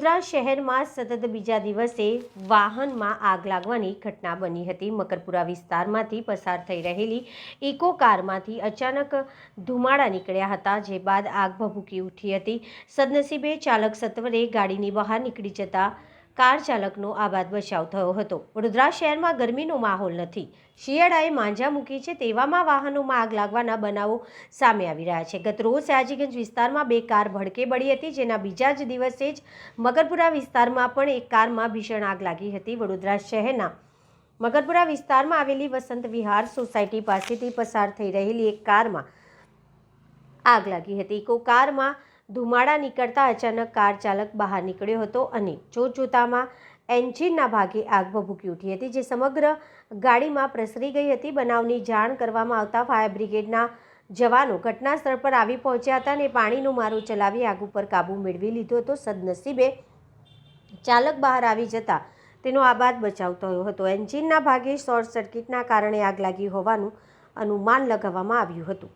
વડોદરા શહેરમાં સતત બીજા દિવસે વાહનમાં આગ લાગવાની ઘટના બની હતી. મકરપુરા વિસ્તારમાંથી પસાર થઈ રહેલી ઇકો કારમાંથી અચાનક ધુમાડા નીકળ્યા હતા, જે બાદ આગ ભભૂકી ઉઠી હતી. સદનસીબે ચાલક સત્વરે ગાડીની બહાર નીકળી જતા કાર ચાલકનો આબાદ બચાવ થયો હતો. વડોદરા શહેરમાં ગરમીનો માહોલ નથી. શિયાળાએ માંજા મૂકી છે તેવામાં વાહનોમાં આગ લાગવાના બનાવો સામે આવી રહ્યા છે. ગત રોજ સયાજીગંજ વિસ્તારમાં બે કાર ભડકે બળી હતી, જેના બીજા જ દિવસે જ મગરપુરા વિસ્તારમાં પણ એક કારમાં ભીષણ આગ લાગી હતી. વડોદરા શહેરના મગરપુરા વિસ્તારમાં આવેલી વસંત વિહાર સોસાયટી પાસેથી પસાર થઈ રહેલી એક કારમાં આગ લાગી હતી. ઇકો કારમાં ધુમાડા નીકળતા અચાનક કાર ચાલક બહાર નીકળ્યો હતો અને જોતજોતામાં એન્જિનના ભાગે આગ ભભૂકી ઉઠી હતી, જે સમગ્ર ગાડીમાં પ્રસરી ગઈ હતી. બનાવની જાણ કરવામાં આવતા ફાયર બ્રિગેડના જવાનો ઘટના સ્થળ પર આવી પહોંચ્યા હતા અને પાણીનો મારો ચલાવી આગ ઉપર કાબૂ મેળવી લીધો હતો. સદનસીબે ચાલક બહાર આવી જતા તેનો આબાદ બચાવ થયો હતો. એન્જિનના ભાગે શોર્ટ સર્કિટના કારણે આગ લાગી હોવાનું અનુમાન લગાવવામાં આવ્યું હતું.